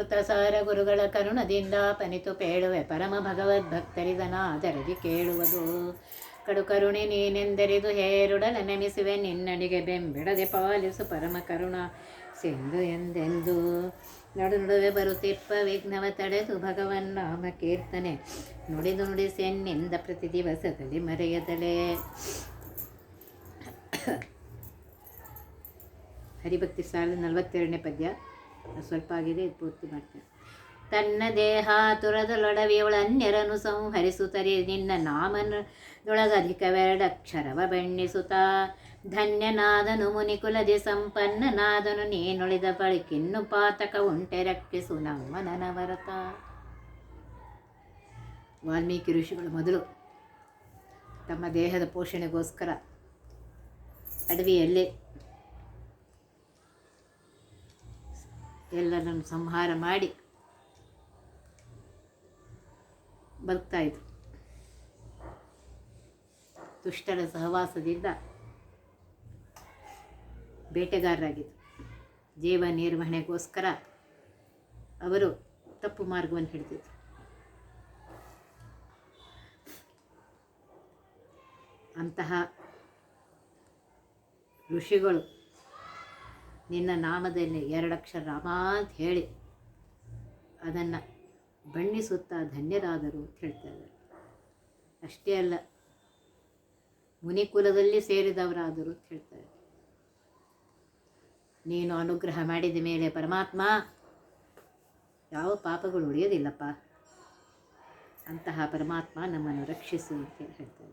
ಸಾರ ಗುರುಗಳ ಕರುಣದಿಂದ ಪನಿತು ಪೇಳುವೆ ಪರಮ ಭಗವದ್ಭಕ್ತರಿದನಾದರದಿ ಕೇಳುವುದು. ಕಡು ಕರುಣೆ ನೀನೆಂದರಿದು ಹೇರುಡಲ ನೆಮಿಸುವೆ ನಿನ್ನಡಿಗೆ ಬೆಂಬಿಡದೆ ಪಾಲಿಸು ಪರಮ ಕರುಣ ಸಿಂಧು ಎಂದೆಂದು. ನಡು ನಡುವೆ ಬರುತ್ತಿಪ್ಪ ವಿಘ್ನವ ತಡೆದು ಭಗವನ್ ನಾಮ ಕೀರ್ತನೆ ನುಡಿದು ನುಡಿಸೆನ್ನಿಂದ ಪ್ರತಿ ದಿವಸದಲ್ಲಿ ಮರೆಯದಲೇ. ಹರಿಭಕ್ತಿ ಸಾಲ ನಲವತ್ತೆರಡನೇ ಪದ್ಯ. ಸ್ವಲ್ಪ ಆಗಿದೆ ಪೂರ್ತಿ ಮಾಡ್ತೇನೆ. ತನ್ನ ದೇಹ ತುರದೊಳಡವಿಯವಳನ್ಯರನು ಸಂಹರಿಸುತ್ತರಿ ನಿನ್ನ ನಾಮನದೊಳಗಧಿಕವೆರಡಕ್ಷರವ ಬೆಣ್ಣಿಸುತ್ತ, ಧನ್ಯನಾದನು ಮುನಿಕುಲದಿ ಸಂಪನ್ನನಾದನು, ನೀನುಳಿದ ಬಳಿಕಿನ್ನು ಪಾತಕ ಉಂಟೆ ರಕ್ಷಿಸು ನಮ್ಮ ನನವರತ. ವಾಲ್ಮೀಕಿ ಋಷಿಗಳು ಮೊದಲು ತಮ್ಮ ದೇಹದ ಪೋಷಣೆಗೋಸ್ಕರ ಅಡವಿಯಲ್ಲಿ ಎಲ್ಲರನ್ನು ಸಂಹಾರ ಮಾಡಿ ಬದುಕ್ತಾ ಇದ್ರು ದುಷ್ಟರ ಸಹವಾಸದಿಂದ ಬೇಟೆಗಾರರಾಗಿದ್ದರು ಜೀವ ನಿರ್ವಹಣೆಗೋಸ್ಕರ ಅವರು ತಪ್ಪು ಮಾರ್ಗವನ್ನು ಹಿಡಿದಿದ್ರು ಅಂತಹ ಋಷಿಗಳು ನಿನ್ನ ನಾಮದಲ್ಲಿ ಎರಡಕ್ಷರ ರಾಮ ಅಂತ ಹೇಳಿ ಅದನ್ನು ಬಣ್ಣಿಸುತ್ತಾ ಧನ್ಯರಾದರು ಅಂತ ಹೇಳ್ತಾ ಅಷ್ಟೇ ಅಲ್ಲ ಮುನಿಕುಲದಲ್ಲಿ ಸೇರಿದವರಾದರು ಅಂತ ಹೇಳ್ತಾರೆ ನೀನು ಅನುಗ್ರಹ ಮಾಡಿದ ಮೇಲೆ ಪರಮಾತ್ಮ, ಯಾವ ಪಾಪಗಳು ಉಳಿಯೋದಿಲ್ಲಪ್ಪ. ಅಂತಹ ಪರಮಾತ್ಮ ನಮ್ಮನ್ನು ರಕ್ಷಿಸು ಅಂತ ಹೇಳಿ ಹೇಳ್ತಾರೆ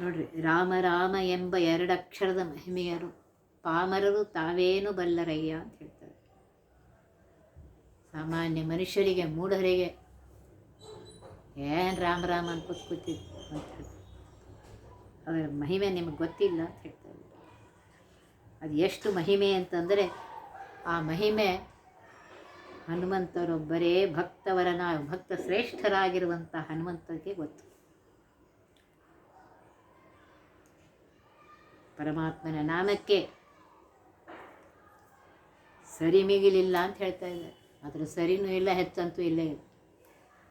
ನೋಡ್ರಿ, ರಾಮ ರಾಮ ಎಂಬ ಎರಡಕ್ಷರದ ಮಹಿಮೆಯರು, ಪಾಮರರು ತಾವೇನು ಬಲ್ಲರಯ್ಯ ಅಂತ ಹೇಳ್ತಾರೆ. ಸಾಮಾನ್ಯ ಮನುಷ್ಯರಿಗೆ, ಮೂಢರಿಗೆ, ಏನು ರಾಮ ರಾಮ ಅಂತ ಕೂತಿದ್ದು ಅಂತ ಹೇಳ್ತಾರೆ. ಅವರ ಮಹಿಮೆ ನಿಮಗೆ ಗೊತ್ತಿಲ್ಲ ಅಂತ ಹೇಳ್ತಾರೆ. ಅದು ಎಷ್ಟು ಮಹಿಮೆ ಅಂತಂದರೆ, ಆ ಮಹಿಮೆ ಹನುಮಂತರೊಬ್ಬರೇ ಭಕ್ತವರನ ಭಕ್ತ ಶ್ರೇಷ್ಠರಾಗಿರುವಂಥ ಹನುಮಂತರಿಗೆ ಗೊತ್ತು. ಪರಮಾತ್ಮನ ನಾಮಕ್ಕೆ ಸರಿ ಮಿಗಿಲಿಲ್ಲ ಅಂತ ಹೇಳ್ತಾ ಇದ್ದಾರೆ. ಅದರ ಸರಿನೂ ಇಲ್ಲ, ಹೆಚ್ಚಂತೂ ಇಲ್ಲೇ ಇಲ್ಲ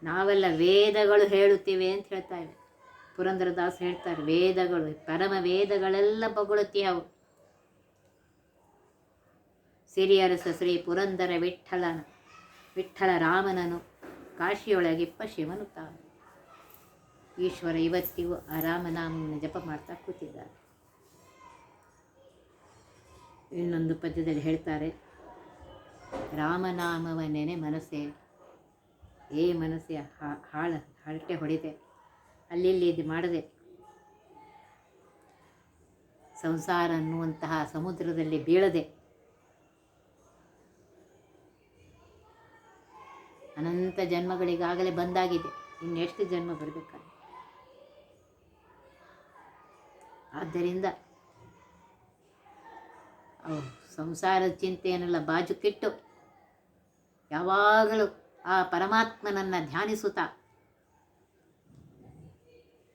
ನಾವೆಲ್ಲ ವೇದಗಳು ಹೇಳುತ್ತೇವೆ ಅಂತ ಹೇಳ್ತಾ ಇವೆ ಪುರಂದರದಾಸ್ ಹೇಳ್ತಾರೆ, ವೇದಗಳು, ಪರಮ ವೇದಗಳೆಲ್ಲ ಬೊಗಳುತ್ತೀಯವು ಸಿರಿಯರಸ ಶ್ರೀ ಪುರಂದರ ವಿಠಲನ, ವಿಠಲ ರಾಮನನು ಕಾಶಿಯೊಳಗಿಪ್ಪ ಶಿವನು ತಾನು. ಈಶ್ವರ ಇವತ್ತಿಗೂ ಆ ರಾಮನಾಮವನ್ನು ಜಪ ಮಾಡ್ತಾ ಕೂತಿದ್ದಾರೆ. ಇನ್ನೊಂದು ಪದ್ಯದಲ್ಲಿ ಹೇಳ್ತಾರೆ, ರಾಮನಾಮವ ನೆನೆ ಮನಸ್ಸೆ, ಏ ಮನಸ್ಸೆ ಹಾಳ, ಹರಟೆ ಹೊಡಿದೆ, ಅಲ್ಲಿಲ್ಲಿ ಇದು ಮಾಡದೆ? ಸಂಸಾರ ಅನ್ನುವಂತಹ ಸಮುದ್ರದಲ್ಲಿ ಬೀಳದೆ? ಅನಂತ ಜನ್ಮಗಳಿಗಾಗಲೇ ಬಂದಾಗಿದೆ, ಇನ್ನೆಷ್ಟು ಜನ್ಮ ಬರಬೇಕಾಗ ಆದ್ದರಿಂದ ಅವು ಸಂಸಾರದ ಚಿಂತೆಯನ್ನೆಲ್ಲ ಬಾಜುಕಿಟ್ಟು ಯಾವಾಗಲೂ ಆ ಪರಮಾತ್ಮನನ್ನು ಧ್ಯಾನಿಸುತ್ತಾ.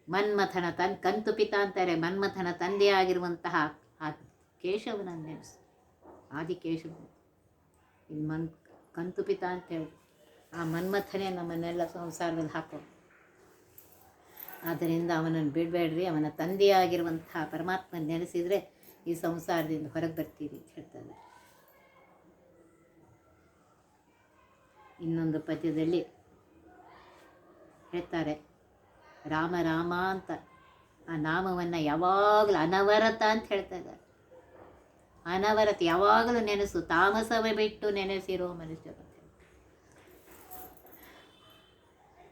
ಮನ್ಮಥನ ತನ್ ಕಂತು ಪಿತ ಅಂತಾರೆ, ಮನ್ಮಥನ ತಂದೆಯಾಗಿರುವಂತಹ ಆ ಕೇಶವನನ್ನು ನೆನೆಸು, ಆದಿಕೇಶವ. ಇಲ್ಲಿ ಮನ್ ಕಂತು ಪಿತ ಅಂತೇಳಿ, ಆ ಮನ್ಮಥನೇ ನಮ್ಮನ್ನೆಲ್ಲ ಸಂಸಾರದಲ್ಲಿ ಹಾಕೋ ಆದ್ದರಿಂದ ಅವನನ್ನು ಬಿಡಬೇಡ್ರಿ, ಅವನ ತಂದೆಯಾಗಿರುವಂತಹ ಪರಮಾತ್ಮನ ನೆನೆಸಿದರೆ ಈ ಸಂಸಾರದಿಂದ ಹೊರಗೆ ಬರ್ತೀರಿ ಅಂತ ಹೇಳ್ತಾರೆ ಇನ್ನೊಂದು ಪದ್ಯದಲ್ಲಿ ಹೇಳ್ತಾರೆ, ರಾಮ ರಾಮ ಅಂತ ಆ ನಾಮವನ್ನು ಯಾವಾಗಲೂ ಅನವರತ ಅಂತ ಹೇಳ್ತಾ ಅನವರತ ಯಾವಾಗಲೂ ನೆನೆಸು, ತಾಮಸವೇ ಬಿಟ್ಟು ನೆನೆಸಿರೋ ಮನುಷ್ಯ ಅಂತ ಹೇಳಿ.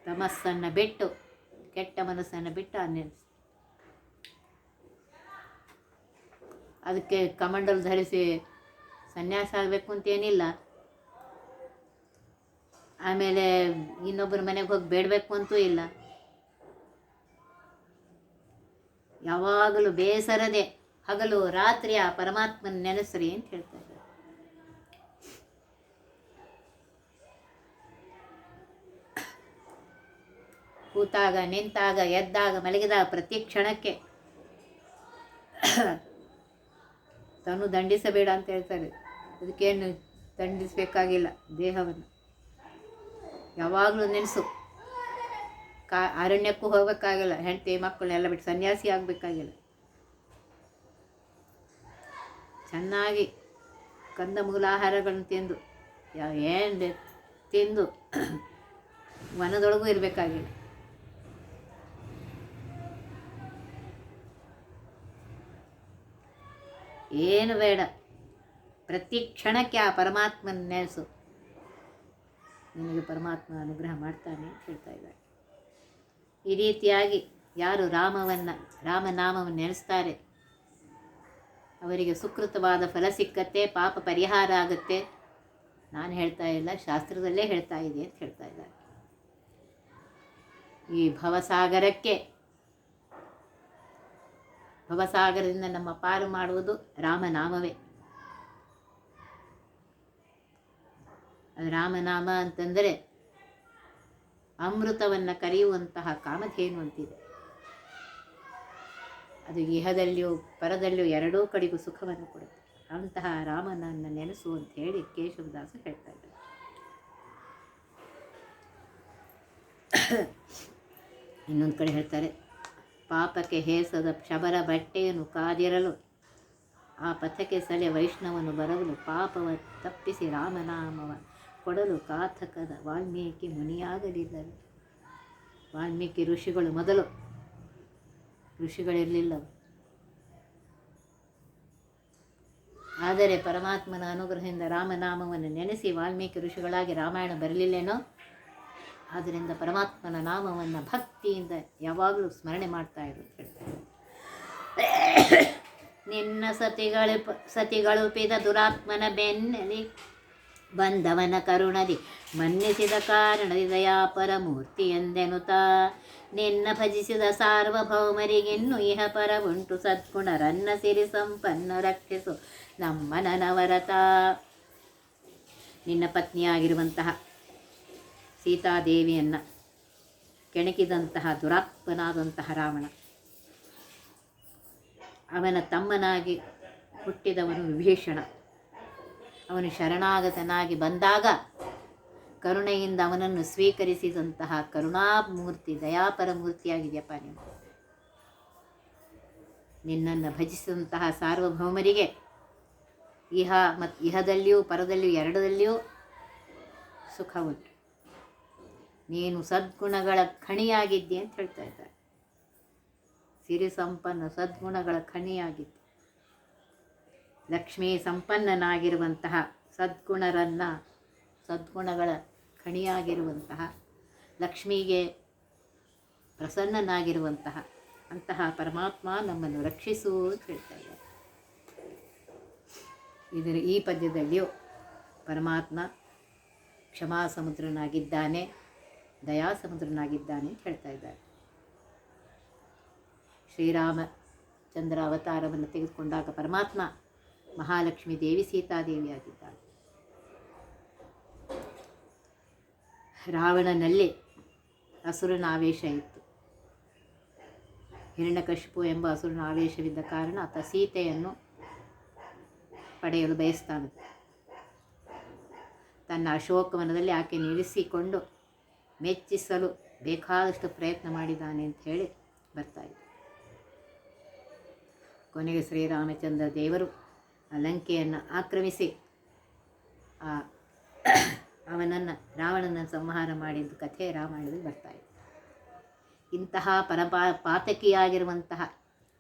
ತಮಸ್ಸನ್ನು ಬಿಟ್ಟು, ಕೆಟ್ಟ ಮನಸ್ಸನ್ನು ಬಿಟ್ಟು ಆ ನೆನೆಸು. ಅದಕ್ಕೆ ಕಮಂಡಲ್ ಧರಿಸಿ ಸನ್ಯಾಸ ಆಗಬೇಕು ಅಂತೇನಿಲ್ಲ ಆಮೇಲೆ ಇನ್ನೊಬ್ಬರ ಮನೆಗೆ ಹೋಗಿ ಬೇಡಬೇಕು ಅಂತೂ ಇಲ್ಲ. ಯಾವಾಗಲೂ ಬೇಸರದೆ ಹಗಲು ರಾತ್ರಿಯ ಪರಮಾತ್ಮನ ನೆನೆಸ್ರಿ ಅಂತ ಹೇಳ್ತಾರೆ ಕೂತಾಗ, ನಿಂತಾಗ, ಎದ್ದಾಗ, ಮಲಗಿದಾಗ ಪ್ರತಿ ಕ್ಷಣಕ್ಕೆ ತನು ದಂಡಿಸಬೇಡ ಅಂತ ಹೇಳ್ತಾರೆ. ಅದಕ್ಕೇನು ದಂಡಿಸಬೇಕಾಗಿಲ್ಲ ದೇಹವನ್ನು. ಯಾವಾಗಲೂ ನೆನೆಸು. ಕಾ ಅರಣ್ಯಕ್ಕೂ ಹೋಗಬೇಕಾಗಿಲ್ಲ. ಹೆಂಡತಿ ಮಕ್ಕಳನ್ನೆಲ್ಲ ಬಿಟ್ಟು ಸನ್ಯಾಸಿ ಆಗಬೇಕಾಗಿಲ್ಲ. ಚೆನ್ನಾಗಿ ಕಂದಮೂಲ ಆಹಾರಗಳನ್ನು ತಿಂದು. ಯಾವ ಏನು ತಿಂದು? ಮನದೊಳಗೂ ಇರಬೇಕಾಗಿಲ್ಲ. ಏನು ಬೇಡ. ಪ್ರತಿ ಕ್ಷಣಕ್ಕೆ ಆ ಪರಮಾತ್ಮನ ನೆನೆಸು ನಿನಗೆ ಪರಮಾತ್ಮ ಅನುಗ್ರಹ ಮಾಡ್ತಾನೆ ಅಂತ ಹೇಳ್ತಾ ಇದ್ದಾರೆ ಈ ರೀತಿಯಾಗಿ ಯಾರು ರಾಮವನ್ನು, ರಾಮನಾಮವನ್ನು ನೆನೆಸ್ತಾರೆ ಅವರಿಗೆ ಸುಕೃತವಾದ ಫಲ ಸಿಕ್ಕತ್ತೆ, ಪಾಪ ಪರಿಹಾರ ಆಗುತ್ತೆ. ನಾನು ಹೇಳ್ತಾ ಇಲ್ಲ, ಶಾಸ್ತ್ರದಲ್ಲೇ ಹೇಳ್ತಾ ಇದೆ ಅಂತ ಹೇಳ್ತಾ ಇದ್ದಾರೆ ಈ ಭವಸಾಗರಕ್ಕೆ ಭವಸಾಗರದಿಂದ ನಮ್ಮ ಪಾರು ಮಾಡುವುದು ರಾಮನಾಮವೇ. ರಾಮನಾಮ ಅಂತಂದರೆ ಅಮೃತವನ್ನು ಕರೆಯುವಂತಹ ಕಾಮಧೇನು ಅಂತಿದೆ. ಅದು ಇಹದಲ್ಲಿಯೂ ಪರದಲ್ಲಿಯೂ ಎರಡೂ ಕಡೆಗೂ ಸುಖವನ್ನು ಕೊಡುತ್ತೆ. ಅಂತಹ ರಾಮನನ್ನು ನೆನೆಸು ಅಂತ ಹೇಳಿ ಕೇಶವದಾಸ ಹೇಳ್ತಾ ಇದ್ದಾರೆ. ಇನ್ನೊಂದು ಕಡೆ ಹೇಳ್ತಾರೆ ಪಾಪಕ್ಕೆ ಹೇಸದ ಶಬರ ಬಟ್ಟೆಯನ್ನು ಕಾದಿರಲು ಆ ಪಥಕ್ಕೆ ಸಳೆ ವೈಷ್ಣವನು ಬರಲು ಪಾಪವ ತಪ್ಪಿಸಿ ರಾಮನಾಮವ ಕೊಡಲು ಕಾಥಕದ ವಾಲ್ಮೀಕಿ ಮುನಿಯಾಗಲಿದ್ದರು ವಾಲ್ಮೀಕಿ ಋಷಿಗಳು ಮೊದಲು ಋಷಿಗಳಿರಲಿಲ್ಲವು ಆದರೆ ಪರಮಾತ್ಮನ ಅನುಗ್ರಹದಿಂದ ರಾಮನಾಮವನ್ನು ನೆನೆಸಿ ವಾಲ್ಮೀಕಿ ಋಷಿಗಳಾಗಿ ರಾಮಾಯಣ ಬರಲಿಲ್ಲೇನೋ? ಆದ್ದರಿಂದ ಪರಮಾತ್ಮನ ನಾಮವನ್ನು ಭಕ್ತಿಯಿಂದ ಯಾವಾಗಲೂ ಸ್ಮರಣೆ ಮಾಡ್ತಾ ಇರು ನಿನ್ನ ಸತಿಗಳು ಸತಿಗಳುಪಿದ ದುರಾತ್ಮನ ಬೆನ್ನಲಿ ಬಂದವನ ಕರುಣದಿ ಮನ್ನಿಸಿದ ಕಾರಣದಿ ದಯಾಪರ ಮೂರ್ತಿ ಎಂದೆನುತಾ ನಿನ್ನ ಭಜಿಸಿದ ಸಾರ್ವಭೌಮರಿಗಿನ್ನು ಇಹ ಪರ ಉಂಟು ಸದ್ಗುಣರನ್ನ ಸಿರಿ ಸಂಪನ್ನ ರಕ್ಷಿಸು ನಮ್ಮ ನನವರತ ನಿನ್ನ ಪತ್ನಿಯಾಗಿರುವಂತಹ ಸೀತಾದೇವಿಯನ್ನು ಕೆಣಕಿದಂತಹ ದುರಾತ್ಮನಾದಂತಹ ರಾವಣ. ಅವನ ತಮ್ಮನಾಗಿ ಹುಟ್ಟಿದವನು ವಿಭೀಷಣ. ಅವನು ಶರಣಾಗತನಾಗಿ ಬಂದಾಗ ಕರುಣೆಯಿಂದ ಅವನನ್ನು ಸ್ವೀಕರಿಸಿದಂತಹ ಕರುಣಾಮೂರ್ತಿ, ದಯಾಪರ ಮೂರ್ತಿಯಾಗಿದೆಯಪ್ಪ ನೀನು. ನಿನ್ನನ್ನು ಭಜಿಸಿದಂತಹ ಸಾರ್ವಭೌಮರಿಗೆ ಇಹ ಮತ್ತು ಇಹದಲ್ಲಿಯೂ ಪರದಲ್ಲಿಯೂ ಎರಡದಲ್ಲಿಯೂ ಸುಖ ನೀನು ಸದ್ಗುಣಗಳ ಖಣಿಯಾಗಿದ್ದಿ ಅಂತ ಹೇಳ್ತಾ ಇದ್ದಾರೆ. ಸಿರಿ ಸಂಪನ್ನ ಸದ್ಗುಣಗಳ ಖಣಿಯಾಗಿದ್ದೆ. ಲಕ್ಷ್ಮೀ ಸಂಪನ್ನನಾಗಿರುವಂತಹ ಸದ್ಗುಣರನ್ನು ಸದ್ಗುಣಗಳ ಖಣಿಯಾಗಿರುವಂತಹ, ಲಕ್ಷ್ಮಿಗೆ ಪ್ರಸನ್ನನಾಗಿರುವಂತಹ ಅಂತಹ ಪರಮಾತ್ಮ ನಮ್ಮನ್ನು ರಕ್ಷಿಸು ಅಂತ ಹೇಳ್ತಾ ಇದ್ದಾರೆ. ಇದರ ಈ ಪದ್ಯದಲ್ಲಿಯೂ ಪರಮಾತ್ಮ ಕ್ಷಮಾ ಸಮುದ್ರನಾಗಿದ್ದಾನೆ. ದಯಾ ಸಮುದ್ರನಾಗಿದ್ದಾನೆ ಅಂತ ಹೇಳ್ತಾ ಇದ್ದಾರೆ. ಶ್ರೀರಾಮ ಚಂದ್ರ ಅವತಾರವನ್ನು ತೆಗೆದುಕೊಂಡಾಗ ಪರಮಾತ್ಮ ಮಹಾಲಕ್ಷ್ಮಿ ದೇವಿ ಸೀತಾದೇವಿಯಾಗಿದ್ದಾಳೆ. ರಾವಣನಲ್ಲಿ ಅಸುರನ ಆವೇಶ ಇತ್ತು. ಹಿರಣ್ಯಕಶಿಪು ಎಂಬ ಅಸುರನ ಆವೇಶವಿದ್ದ ಕಾರಣ ಆತ ಸೀತೆಯನ್ನು ಪಡೆಯಲು ಬಯಸ್ತಾನೆ. ತನ್ನ ಅಶೋಕವನದಲ್ಲಿ ಆಕೆ ನಿಲ್ಲಿಸಿಕೊಂಡು ಮೆಚ್ಚಿಸಲು ಬೇಕಾದಷ್ಟು ಪ್ರಯತ್ನ ಮಾಡಿದ್ದಾನೆ ಅಂತ ಹೇಳಿ ಇದೆ ಕೊನೆಗೆ ಶ್ರೀರಾಮಚಂದ್ರ ದೇವರು ಆ ಲಂಕೆಯನ್ನು ಆಕ್ರಮಿಸಿ, ಆ ಅವನನ್ನು ರಾವಣನ ಸಂಹಾರ ಮಾಡಿದ್ದ ಕಥೆ ರಾಮಾಯಣದಲ್ಲಿ ಬರ್ತಾ ಇದೆ. ಇಂತಹ ಪರಪಾ ಪಾತಕಿಯಾಗಿರುವಂತಹ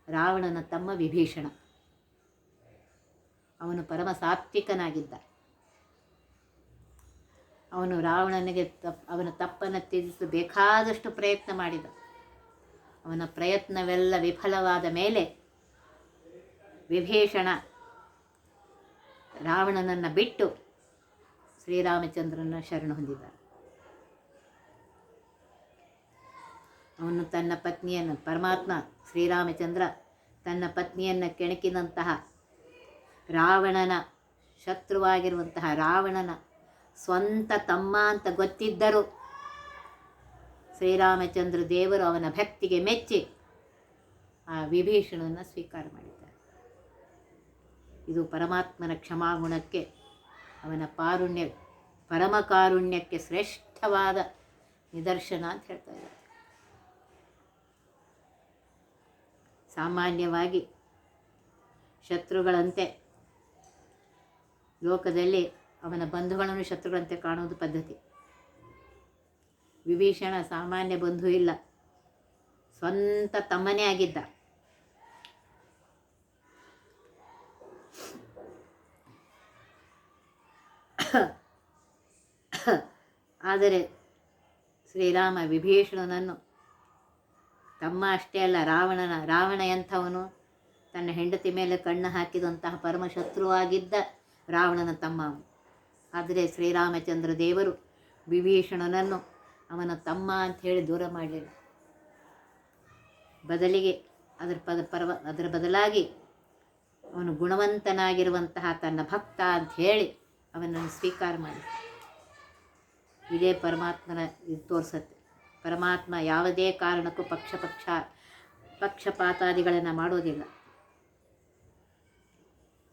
ರಾವಣನ ತಮ್ಮ ವಿಭೀಷಣ. ಅವನು ಪರಮ ಸಾತ್ವಿಕನಾಗಿದ್ದ. ಅವನು ರಾವಣನಿಗೆ ತಪ್, ಅವನ ತಪ್ಪನ್ನು ತ್ಯಜಿಸಲು ಬೇಕಾದಷ್ಟು ಪ್ರಯತ್ನ ಮಾಡಿದ. ಅವನ ಪ್ರಯತ್ನವೆಲ್ಲ ವಿಫಲವಾದ ಮೇಲೆ ವಿಭೀಷಣ ರಾವಣನನ್ನು ಬಿಟ್ಟು ಶ್ರೀರಾಮಚಂದ್ರನ ಶರಣ ಹೊಂದಿದ. ಅವನು ತನ್ನ ಪತ್ನಿಯನ್ನು, ಪರಮಾತ್ಮ ಶ್ರೀರಾಮಚಂದ್ರ ತನ್ನ ಪತ್ನಿಯನ್ನು ಕೆಣಕಿನಂತಹ ರಾವಣನ ಶತ್ರುವಾಗಿರುವಂತಹ ರಾವಣನ ಸ್ವಂತ ತಮ್ಮ ಅಂತ ಗೊತ್ತಿದ್ದರು. ಶ್ರೀರಾಮಚಂದ್ರ ದೇವರು ಅವನ ಭಕ್ತಿಗೆ ಮೆಚ್ಚಿ ಆ ವಿಭೀಷಣನ ಸ್ವೀಕಾರ ಮಾಡಿದ್ದಾರೆ. ಇದು ಪರಮಾತ್ಮನ ಕ್ಷಮಾಗುಣಕ್ಕೆ, ಅವನ ಪಾರುಣ್ಯ ಪರಮಕಾರುಣ್ಯಕ್ಕೆ ಶ್ರೇಷ್ಠವಾದ ನಿದರ್ಶನ ಅಂತ ಹೇಳ್ತಾ ಇದ್ದಾರೆ. ಸಾಮಾನ್ಯವಾಗಿ ಶತ್ರುಗಳಂತೆ ಲೋಕದಲ್ಲಿ ಅವನ ಬಂಧುಗಳನ್ನು ಶತ್ರುಗಳಂತೆ ಕಾಣುವುದು ಪದ್ಧತಿ. ವಿಭೀಷಣ ಸಾಮಾನ್ಯ ಬಂಧು ಇಲ್ಲ. ಸ್ವಂತ ತಮ್ಮನೇ ಆಗಿದ್ದ. ಆದರೆ ಶ್ರೀರಾಮ ವಿಭೀಷಣನನ್ನು ತಮ್ಮ ಅಷ್ಟೇ ಅಲ್ಲ, ರಾವಣನ, ರಾವಣ ಎಂಥವನು ತನ್ನ ಹೆಂಡತಿ ಮೇಲೆ ಕಣ್ಣು ಹಾಕಿದಂತಹ ಪರಮಶತ್ರುವಾಗಿದ್ದ ರಾವಣನ ತಮ್ಮ. ಆದರೆ ಶ್ರೀರಾಮಚಂದ್ರ ದೇವರು ವಿಭೀಷಣನನ್ನು ಅವನ ತಮ್ಮ ಅಂತ ಹೇಳಿ ದೂರ ಮಾಡಲಿಲ್ಲ. ಬದಲಿಗೆ ಅದರ ಪದ ಪರವ, ಅದರ ಬದಲಾಗಿ ಅವನು ಗುಣವಂತನಾಗಿರುವಂತಹ ತನ್ನ ಭಕ್ತ ಅಂತ ಹೇಳಿ ಅವನನ್ನು ಸ್ವೀಕಾರ ಮಾಡಿ ಇದೇ ಪರಮಾತ್ಮನ ಇದು ತೋರಿಸತ್ತೆ. ಪರಮಾತ್ಮ ಯಾವುದೇ ಕಾರಣಕ್ಕೂ ಪಕ್ಷ ಪಕ್ಷ ಪಕ್ಷಪಾತಾದಿಗಳನ್ನು ಮಾಡೋದಿಲ್ಲ.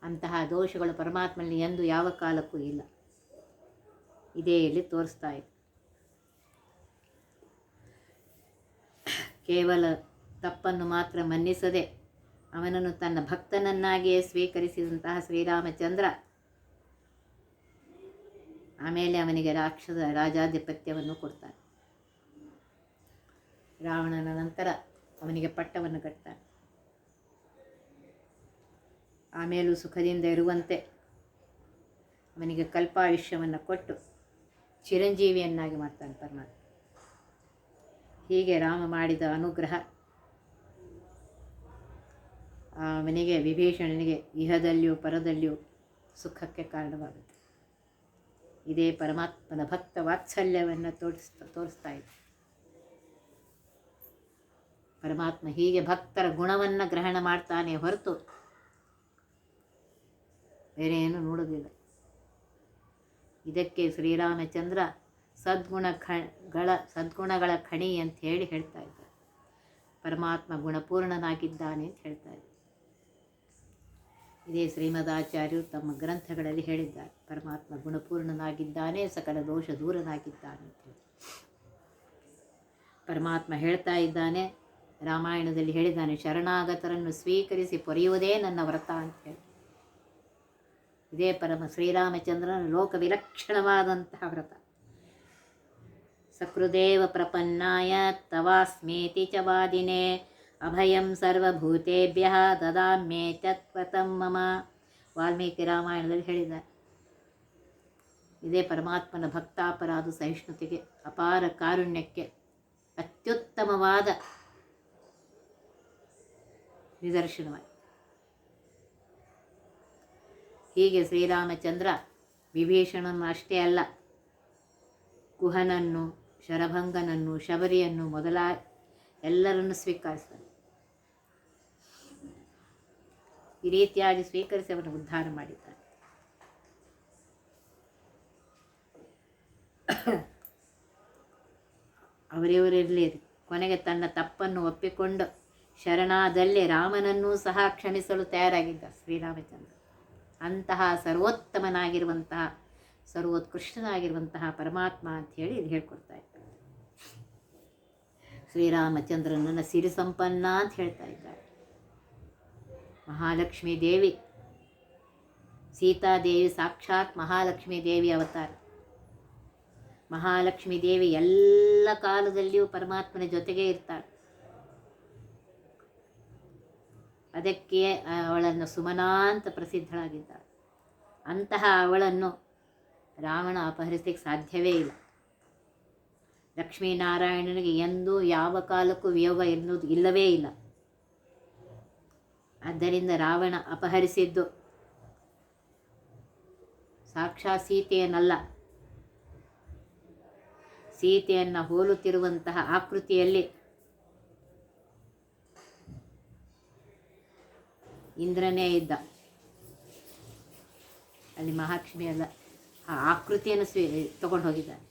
ಅಂತಹ ದೋಷಗಳು ಪರಮಾತ್ಮನಲ್ಲಿ ಎಂದು ಯಾವ ಕಾಲಕ್ಕೂ ಇಲ್ಲ. ಇದೇ ಇಲ್ಲಿ ತೋರಿಸ್ತಾ ಇದೆ. ಕೇವಲ ತಪ್ಪನ್ನು ಮಾತ್ರ ಮನ್ನಿಸದೆ ಅವನನ್ನು ತನ್ನ ಭಕ್ತನನ್ನಾಗಿಯೇ ಸ್ವೀಕರಿಸಿದಂತಹ ಶ್ರೀರಾಮಚಂದ್ರ ಆಮೇಲೆ ಅವನಿಗೆ ರಾಕ್ಷಸ ರಾಜಾಧಿಪತ್ಯವನ್ನು ಕೊಡ್ತಾನೆ. ರಾವಣನ ನಂತರ ಅವನಿಗೆ ಪಟ್ಟವನ್ನು ಕಟ್ತಾನೆ. ಆಮೇಲೂ ಸುಖದಿಂದ ಇರುವಂತೆ ಅವನಿಗೆ ಕಲ್ಪಾಯುಷ್ಯವನ್ನು ಕೊಟ್ಟು ಚಿರಂಜೀವಿಯನ್ನಾಗಿ ಮಾಡ್ತಾನೆ ಪರಮಾತ್ಮ ಹೀಗೆ ರಾಮ ಮಾಡಿದ ಅನುಗ್ರಹ. ಅವನಿಗೆ, ವಿಭೀಷಣನಿಗೆ, ಇಹದಲ್ಲಿಯೂ, ಪರದಲ್ಲಿಯೂ ಸುಖಕ್ಕೆ ಕಾರಣವಾಗುತ್ತೆ. ಇದೇ ಪರಮಾತ್ಮನ ಭಕ್ತ ವಾತ್ಸಲ್ಯವನ್ನು ತೋರಿಸ್ತಾ ತೋರಿಸ್ತಾ ಇದೆ. ಪರಮಾತ್ಮ ಹೀಗೆ ಭಕ್ತರ ಗುಣವನ್ನು ಗ್ರಹಣ ಮಾಡ್ತಾನೆ ಹೊರತು ಬೇರೆ ಏನು ನೋಡೋದಿಲ್ಲ. ಇದಕ್ಕೆ ಶ್ರೀರಾಮಚಂದ್ರ ಸದ್ಗುಣ ಖಗಳ ಸದ್ಗುಣಗಳ ಖಣಿ ಅಂತ ಹೇಳಿ ಹೇಳ್ತಾ ಇದ್ದಾರೆ. ಪರಮಾತ್ಮ ಗುಣಪೂರ್ಣನಾಗಿದ್ದಾನೆ ಅಂತ ಹೇಳ್ತಾ ಇದ್ದಾರೆ. ಇದೇ ಶ್ರೀಮದಾಚಾರ್ಯರು ತಮ್ಮ ಗ್ರಂಥಗಳಲ್ಲಿ ಹೇಳಿದ್ದಾರೆ. ಪರಮಾತ್ಮ ಗುಣಪೂರ್ಣನಾಗಿದ್ದಾನೆ, ಸಕಲ ದೋಷ ದೂರನಾಗಿದ್ದಾನೆ ಅಂತ ಹೇಳಿ. ಪರಮಾತ್ಮ ಹೇಳ್ತಾ ಇದ್ದಾನೆ, ರಾಮಾಯಣದಲ್ಲಿ ಹೇಳಿದ್ದಾನೆ, ಶರಣಾಗತರನ್ನು ಸ್ವೀಕರಿಸಿ, ಪೊರೆಯುವುದೇ ನನ್ನ ವ್ರತ ಅಂತ ಹೇಳಿ. ಇದೇ ಪರಮ ಶ್ರೀರಾಮಚಂದ್ರನ ಲೋಕ ವಿಲಕ್ಷಣವಾದಂತಹ ವ್ರತ. ಸಕೃದೇವ ಪ್ರಪನ್ನಾಯ ತವಾಸ್ಮೇತಿ ಚ ವಾದಿನೇ, ಅಭಯಂ ಸರ್ವಭೂತೇಭ್ಯ ದದಾಮ್ಯೇ ತತ್ವತಂ ಮಮ. ವಾಲ್ಮೀಕಿ ರಾಮಾಯಣದಲ್ಲಿ ಹೇಳಿದ್ದಾರೆ ಇದೇ ಪರಮಾತ್ಮನ ಭಕ್ತಾಪರಾಧ ಸಹಿಷ್ಣುತೆಗೆ ಅಪಾರ ಕಾರುಣ್ಯಕ್ಕೆ ಅತ್ಯುತ್ತಮವಾದ ನಿದರ್ಶನವಾಗಿದೆ. ಹೀಗೆ ಶ್ರೀರಾಮಚಂದ್ರ ವಿಭೀಷಣನು ಅಷ್ಟೇ ಅಲ್ಲ. ಕುಹನನ್ನು, ಶರಭಂಗನನ್ನು, ಶಬರಿಯನ್ನು ಮೊದಲ ಎಲ್ಲರನ್ನು ಸ್ವೀಕರಿಸ್ತಾನೆ. ಈ ರೀತಿಯಾಗಿ ಸ್ವೀಕರಿಸಿ ಅವನು ಉದ್ಧಾರ ಮಾಡಿದ್ದಾನೆ. ಅವರಿವರಿರಲಿ ಕೊನೆಗೆ ತನ್ನ ತಪ್ಪನ್ನು ಒಪ್ಪಿಕೊಂಡು ಶರಣಾದಲ್ಲಿ ರಾಮನನ್ನೂ ಸಹ ಕ್ಷಮಿಸಲು ತಯಾರಾಗಿದ್ದ ಶ್ರೀರಾಮಚಂದ್ರ. ಅಂತಹ ಸರ್ವೋತ್ತಮನಾಗಿರುವಂತಹ, ಸರ್ವೋತ್ಕೃಷ್ಟನಾಗಿರುವಂತಹ ಪರಮಾತ್ಮ ಅಂಥೇಳಿ ಇಲ್ಲಿ ಹೇಳ್ಕೊಡ್ತಾ ಇದ್ದಾರೆ. ಶ್ರೀರಾಮಚಂದ್ರನನ್ನ ಸಿರಿ ಸಂಪನ್ನ ಅಂತ ಹೇಳ್ತಾ ಇದ್ದಾರೆ. ಮಹಾಲಕ್ಷ್ಮೀ ದೇವಿ, ಸೀತಾದೇವಿ ಸಾಕ್ಷಾತ್ ಮಹಾಲಕ್ಷ್ಮೀ ದೇವಿ ಅವತಾರ. ಮಹಾಲಕ್ಷ್ಮೀ ದೇವಿ ಎಲ್ಲ ಕಾಲದಲ್ಲಿಯೂ ಪರಮಾತ್ಮನ ಜೊತೆಗೇ ಇರ್ತಾಳೆ. ಅದಕ್ಕೆ ಅವಳನ್ನು ಸುಮನಾಂತ ಪ್ರಸಿದ್ಧಳಾಗಿದ್ದಾಳೆ ಅಂತಹ ಅವಳನ್ನು ರಾವಣ ಅಪಹರಿಸಲಿಕ್ಕೆ ಸಾಧ್ಯವೇ ಇಲ್ಲ. ಲಕ್ಷ್ಮೀನಾರಾಯಣನಿಗೆ ಎಂದೂ ಯಾವ ಕಾಲಕ್ಕೂ ವಿಯೋಗ ಎನ್ನುವುದು ಇಲ್ಲವೇ ಇಲ್ಲ. ಆದ್ದರಿಂದ ರಾವಣ ಅಪಹರಿಸಿದ್ದು ಸಾಕ್ಷಾತ್ ಸೀತೆಯನ್ನಲ್ಲ ಸೀತೆಯನ್ನು ಹೋಲುತ್ತಿರುವಂತಹ ಆಕೃತಿಯಲ್ಲಿ ಇಂದ್ರನೇ ಇದ್ದ. ಅಲ್ಲಿ ಮಹಾಲಕ್ಷ್ಮಿ ಎಲ್ಲ ಆ ಆಕೃತಿಯನ್ನು ಸ್ವೀ, ತಗೊಂಡು ಹೋಗಿದ್ದಾರೆ.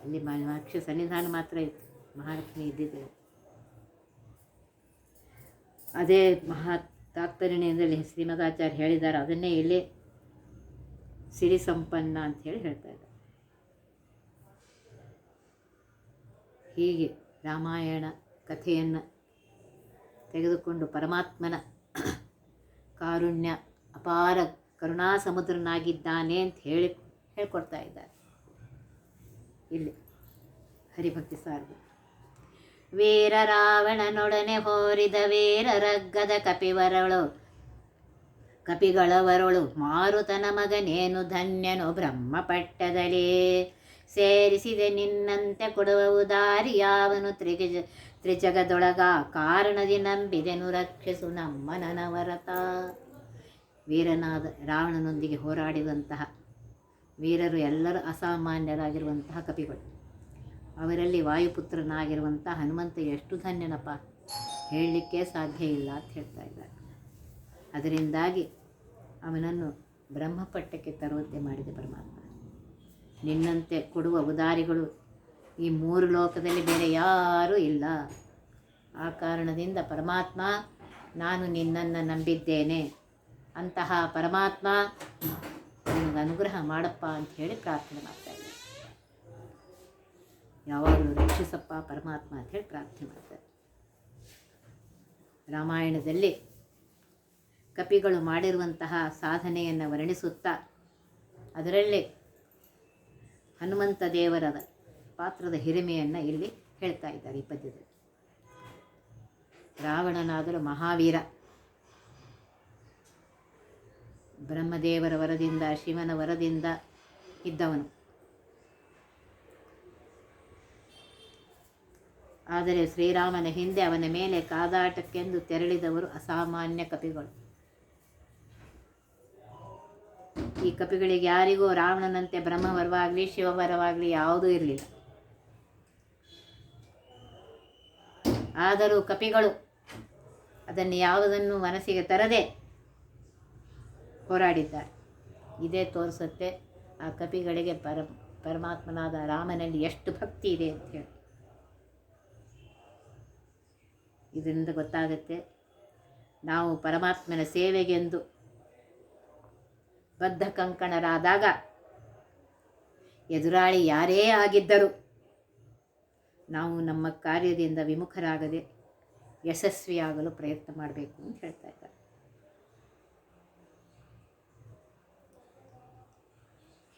ಅಲ್ಲಿ ಮಹಾಲಕ್ಷ್ಮಿ ಸನ್ನಿಧಾನ ಮಾತ್ರ ಇತ್ತು. ಮಹಾಲಕ್ಷ್ಮಿ ಇದ್ದಿದ್ದೆ ಅದೇ ಮಹಾ ತಾತ್ಪರ್ಯದಲ್ಲಿ ಶ್ರೀಮದಾಚಾರ್ಯ ಹೇಳಿದ್ದಾರೆ. ಅದನ್ನೇ ಇಲ್ಲಿ ಸಿರಿ ಸಂಪನ್ನ ಅಂತ ಹೇಳಿ ಹೇಳ್ತಾ ಇದ್ದಾರೆ. ಹೀಗೆ ರಾಮಾಯಣ ಕಥೆಯನ್ನು ತೆಗೆದುಕೊಂಡು ಪರಮಾತ್ಮನ ಕಾರುಣ್ಯ, ಅಪಾರ ಕರುಣಾ ಸಮುದ್ರನಾಗಿದ್ದಾನೆ ಅಂತ ಹೇಳಿ ಹೇಳ್ಕೊಡ್ತಾ ಇದ್ದಾರೆ. ಇಲ್ಲಿ ಹರಿಭಕ್ತಿ ಸಾರಿಗೆ ವೀರ ರಾವಣನೊಡನೆ ಹೋರಿದ ವೀರ ರಗ್ಗದ ಕಪಿವರಳು, ಕಪಿಗಳವರಳು, ಮಾರುತನ ಮಗನೇನು ಧನ್ಯನು ಬ್ರಹ್ಮಪಟ್ಟದಲ್ಲಿ ಸೇರಿಸಿದೆ ನಿನ್ನಂತೆ ಕೊಡುವ ಉದಾರಿ ಯಾವನು ತ್ರಿಜ ತ್ರಿಜಗದೊಳಗ ಕಾರಣದಿ ನಂಬಿದೆನು ರಕ್ಷಿಸು ನಮ್ಮ ನನವರತ ವೀರನಾದ ರಾವಣನೊಂದಿಗೆ ಹೋರಾಡಿದಂತಹ ವೀರರು ಎಲ್ಲರೂ ಅಸಾಮಾನ್ಯರಾಗಿರುವಂತಹ ಕಪಿಗಳು. ಅವರಲ್ಲಿ ವಾಯುಪುತ್ರನಾಗಿರುವಂಥ ಹನುಮಂತ ಎಷ್ಟು ಧನ್ಯನಪ್ಪ? ಹೇಳಲಿಕ್ಕೆ ಸಾಧ್ಯ ಇಲ್ಲ ಅಂತ ಹೇಳ್ತಾ ಇದ್ದಾರೆ. ಅದರಿಂದಾಗಿ ಅವನನ್ನು ಬ್ರಹ್ಮಪಟ್ಟಕ್ಕೆ ತರುವಂತೆ ಮಾಡಿದೆ ಪರಮಾತ್ಮ. ನಿನ್ನಂತೆ ಕೊಡುವ ಉದಾರಿಗಳು ಈ ಮೂರು ಲೋಕದಲ್ಲಿ ಬೇರೆ ಯಾರೂ ಇಲ್ಲ. ಆ ಕಾರಣದಿಂದ ಪರಮಾತ್ಮ, ನಾನು ನಿನ್ನನ್ನು ನಂಬಿದ್ದೇನೆ. ಅಂತಹ ಪರಮಾತ್ಮ ನಿನಗೆ ಅನುಗ್ರಹ ಮಾಡಪ್ಪ ಅಂತ ಹೇಳಿ ಪ್ರಾರ್ಥನೆ ಮಾಡ್ತಾ ಇದ್ದೆ. ಯಾವಾಗಲೂ ರಕ್ಷಿಸಪ್ಪ ಪರಮಾತ್ಮ ಅಂತ ಹೇಳಿ ಪ್ರಾರ್ಥನೆ ಮಾಡ್ತಾರೆ ರಾಮಾಯಣದಲ್ಲಿ ಕಪಿಗಳು ಮಾಡಿರುವಂತಹ ಸಾಧನೆಯನ್ನು ವರ್ಣಿಸುತ್ತಾ, ಅದರಲ್ಲಿ ಹನುಮಂತ ದೇವರ ಪಾತ್ರದ ಹಿರಿಮೆಯನ್ನು ಇಲ್ಲಿ ಹೇಳ್ತಾ ಇದ್ದಾರೆ ಈ ಪದ್ಯದಲ್ಲಿ. ರಾವಣನಾದರೂ ಮಹಾವೀರ. ಬ್ರಹ್ಮದೇವರ ವರದಿಂದ, ಶಿವನ ವರದಿಂದ ಇದ್ದವನು. ಆದರೆ ಶ್ರೀರಾಮನ ಹಿಂದೆ ಅವನ ಮೇಲೆ ಕಾದಾಟಕ್ಕೆಂದು ತೆರಳಿದವರು ಅಸಾಮಾನ್ಯ ಕಪಿಗಳು. ಈ ಕಪಿಗಳಿಗೆ ಯಾರಿಗೂ ರಾವಣನಂತೆ ಬ್ರಹ್ಮವರವಾಗಲಿ, ಶಿವವರವಾಗಲಿ ಯಾವುದೂ ಇರಲಿಲ್ಲ. ಆದರೂ ಕಪಿಗಳು ಅದನ್ನು ಯಾವುದನ್ನು ಮನಸ್ಸಿಗೆ ತರದೆ ಹೋರಾಡಿದ್ದಾರೆ. ಇದೇ ತೋರಿಸುತ್ತೆ ಆ ಕಪಿಗಳಿಗೆ ಪರ ಪರಮಾತ್ಮನಾದ ರಾಮನಲ್ಲಿ ಎಷ್ಟು ಭಕ್ತಿ ಇದೆ ಅಂತ ಹೇಳಿ. ಇದರಿಂದ ಗೊತ್ತಾಗುತ್ತೆ ನಾವು ಪರಮಾತ್ಮನ ಸೇವೆಗೆಂದು ಬದ್ಧ ಕಂಕಣರಾದಾಗ ಎದುರಾಳಿ ಯಾರೇ ಆಗಿದ್ದರೂ ನಾವು ನಮ್ಮ ಕಾರ್ಯದಿಂದ ವಿಮುಖರಾಗದೆ ಯಶಸ್ವಿಯಾಗಲು ಪ್ರಯತ್ನ ಮಾಡಬೇಕು ಅಂತ ಹೇಳ್ತಾ ಇದ್ದಾರೆ.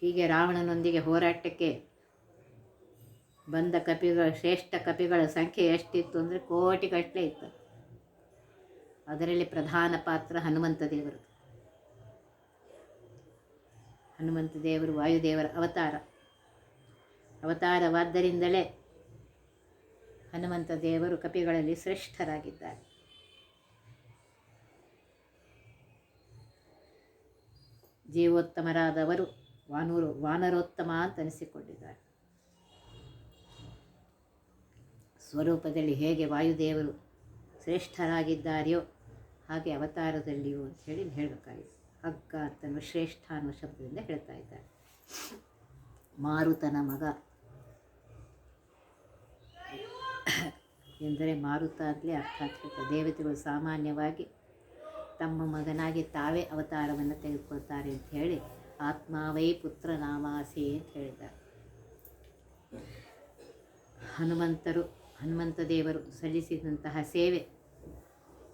ಹೀಗೆ ರಾವಣನೊಂದಿಗೆ ಹೋರಾಟಕ್ಕೆ ಬಂದ ಕಪಿಗಳ, ಶ್ರೇಷ್ಠ ಕಪಿಗಳ ಸಂಖ್ಯೆ ಎಷ್ಟಿತ್ತು ಅಂದರೆ ಕೋಟಿಗಟ್ಟಲೆ ಇತ್ತು. ಅದರಲ್ಲಿ ಪ್ರಧಾನ ಪಾತ್ರ ಹನುಮಂತ ದೇವರು. ಹನುಮಂತ ದೇವರು ವಾಯುದೇವರ ಅವತಾರ. ಅವತಾರವಾದ್ದರಿಂದಲೇ ಹನುಮಂತ ದೇವರು ಕಪಿಗಳಲ್ಲಿ ಶ್ರೇಷ್ಠರಾಗಿದ್ದಾರೆ. ಜೀವೋತ್ತಮರಾದವರು ವಾನೂರು, ವಾನರೋತ್ತಮ ಅಂತ ಅನಿಸಿಕೊಂಡಿದ್ದಾರೆ. ಸ್ವರೂಪದಲ್ಲಿ ಹೇಗೆ ವಾಯುದೇವರು ಶ್ರೇಷ್ಠರಾಗಿದ್ದಾರೆಯೋ ಹಾಗೆ ಅವತಾರದಲ್ಲಿಯೂ ಅಂತ ಹೇಳಿ ಹೇಳಬೇಕಾಗಿದೆ. ಹಗ್ಗ ಅಂತ ಶ್ರೇಷ್ಠ ಅನ್ನೋ ಶಬ್ದದಿಂದ ಹೇಳ್ತಾ ಇದ್ದಾರೆ. ಮಾರುತನ ಮಗ ಎಂದರೆ ಮಾರುತ ಅಂತಲೇ ಅರ್ಥ ಆಗ್ತದೆ. ದೇವತೆಗಳು ಸಾಮಾನ್ಯವಾಗಿ ತಮ್ಮ ಮಗನಾಗಿ ತಾವೇ ಅವತಾರವನ್ನು ತೆಗೆದುಕೊಳ್ತಾರೆ ಅಂತ ಹೇಳಿ ಆತ್ಮಾವೈ ಪುತ್ರ ನಾಮಾಸಿ ಅಂತ ಹೇಳಿದ್ದಾರೆ. ಹನುಮಂತರು, ಹನುಮಂತ ದೇವರು ಸಲ್ಲಿಸಿದಂತಹ ಸೇವೆ,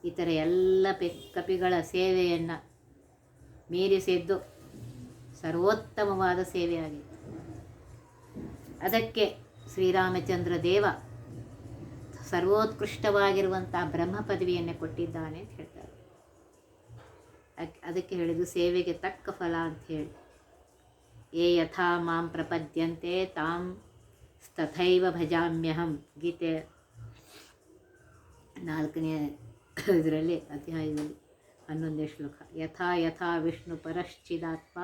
ಇತರ ಎಲ್ಲ ಪೆ, ಕಪಿಗಳ ಸೇವೆಯನ್ನು ಮೀರಿಸಿದ್ದು ಸರ್ವೋತ್ತಮವಾದ ಸೇವೆಯಾಗಿದೆ. ಅದಕ್ಕೆ ಶ್ರೀರಾಮಚಂದ್ರ ದೇವ ಸರ್ವೋತ್ಕೃಷ್ಟವಾಗಿರುವಂಥ ಬ್ರಹ್ಮ ಪದವಿಯನ್ನು ಕೊಟ್ಟಿದ್ದಾನೆ ಅಂತ ಹೇಳ್ತಾರೆ. ಅದಕ್ಕೆ ಹೇಳಿದ್ದು ಸೇವೆಗೆ ತಕ್ಕ ಫಲ ಅಂತ ಹೇಳಿ. ಏ ಯಥಾ ಮಾಂ ಪ್ರಪದ್ಯಂತೆ ತಾಂ ತಥೈವ ಭಜಾಮ್ಯಹಂ. ಗೀತೆ ನಾಲ್ಕನೇ ಇದರಲ್ಲಿ, ಅಧ್ಯಾಯದಲ್ಲಿ ಹನ್ನೊಂದೇ ಶ್ಲೋಕ. ಯಥಾ ಯಥಾ ವಿಷ್ಣು ಪರಶ್ಚಿದಾತ್ಮ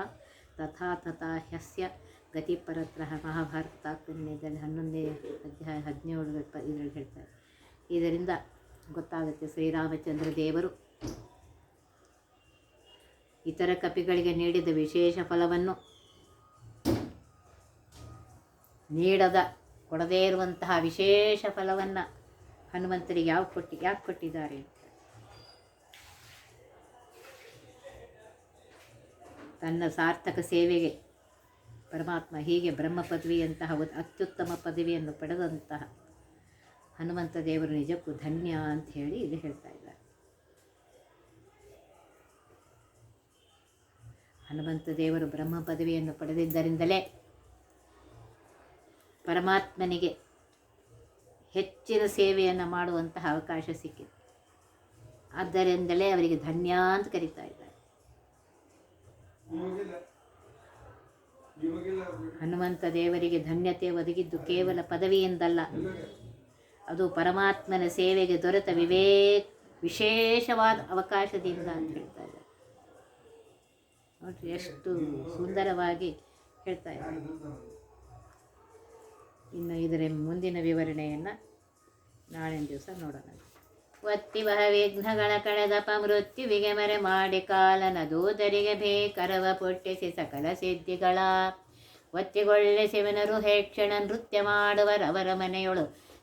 ತಥಾ ತಥಾ ಹ್ಯಸ್ಯ ಗತಿಪರತ್ರ ಮಹಾಭಾರತ ಹನ್ನೊಂದನೇ ಅಧ್ಯಾಯ ಹದಿನೇಳು ಇದರಲ್ಲಿ ಹೇಳ್ತಾರೆ. ಇದರಿಂದ ಗೊತ್ತಾಗುತ್ತೆ ಶ್ರೀರಾಮಚಂದ್ರ ದೇವರು. ಇತರ ಕಪಿಗಳಿಗೆ ನೀಡಿದ ವಿಶೇಷ ಫಲವನ್ನು ನೀಡದ ಕೊಡದೇ ಇರುವಂತಹ ವಿಶೇಷ ಫಲವನ್ನು ಹನುಮಂತರಿಗೆ ಯಾವ ಕೊಟ್ಟು, ಯಾಕೆ ಕೊಟ್ಟಿದ್ದಾರೆ ತನ್ನ ಸಾರ್ಥಕ ಸೇವೆಗೆ ಪರಮಾತ್ಮ ಹೀಗೆ ಬ್ರಹ್ಮ ಪದವಿಯಂತಹ ಅತ್ಯುತ್ತಮ ಪದವಿಯನ್ನು ಪಡೆದಂತಹ ಹನುಮಂತ ದೇವರು ನಿಜಕ್ಕೂ ಧನ್ಯ ಅಂತ ಹೇಳಿ ಇಲ್ಲಿ ಹೇಳ್ತಾ ಇದ್ದಾರೆ. ಹನುಮಂತ ದೇವರು ಬ್ರಹ್ಮ ಪದವಿಯನ್ನು ಪಡೆದಿದ್ದರಿಂದಲೇ ಪರಮಾತ್ಮನಿಗೆ ಹೆಚ್ಚಿನ ಸೇವೆಯನ್ನು ಮಾಡುವಂತಹ ಅವಕಾಶ ಸಿಕ್ಕಿದೆ. ಆದ್ದರಿಂದಲೇ ಅವರಿಗೆ ಧನ್ಯ ಅಂತ ಕರೀತಾ ಇದ್ದಾರೆ. ಹನುಮಂತ ದೇವರಿಗೆ ಧನ್ಯತೆ ಒದಗಿದ್ದು ಕೇವಲ ಪದವಿಯಿಂದಲ್ಲ ಅದು ಪರಮಾತ್ಮನ ಸೇವೆಗೆ ದೊರೆತ ವಿವೇಕ್ ವಿಶೇಷವಾದ ಅವಕಾಶದಿಂದ ಅಂತ ಹೇಳ್ತಾ ಇದ್ದಾರೆ. ನೋಡ್ರಿ, ಎಷ್ಟು ಸುಂದರವಾಗಿ ಹೇಳ್ತಾ ಇದ್ದಾರೆ. ಇನ್ನು ಇದರ ಮುಂದಿನ ವಿವರಣೆಯನ್ನು ನಾಳಿನ ದಿವಸ ನೋಡೋಣ. ಒತ್ತಿವಹ ವಿಘ್ನಗಳ ಕಳೆದಪ ಮೃತ್ಯುವಿಗೆ ಮರೆ ಮಾಡಿ ಕಾಲನ ದೂತರಿಗೆ ಬೇಕರವ ಪೊಟ್ಟಿಸಿ ಸಕಲ ಸಿದ್ಧಿಗಳ. ಒತ್ತಿಗೊಳ್ಳೆ ಶಿವನರು ಹೇಕ್ಷಣ ನೃತ್ಯ ಮಾಡುವರವರ ಮನೆಯೊಳು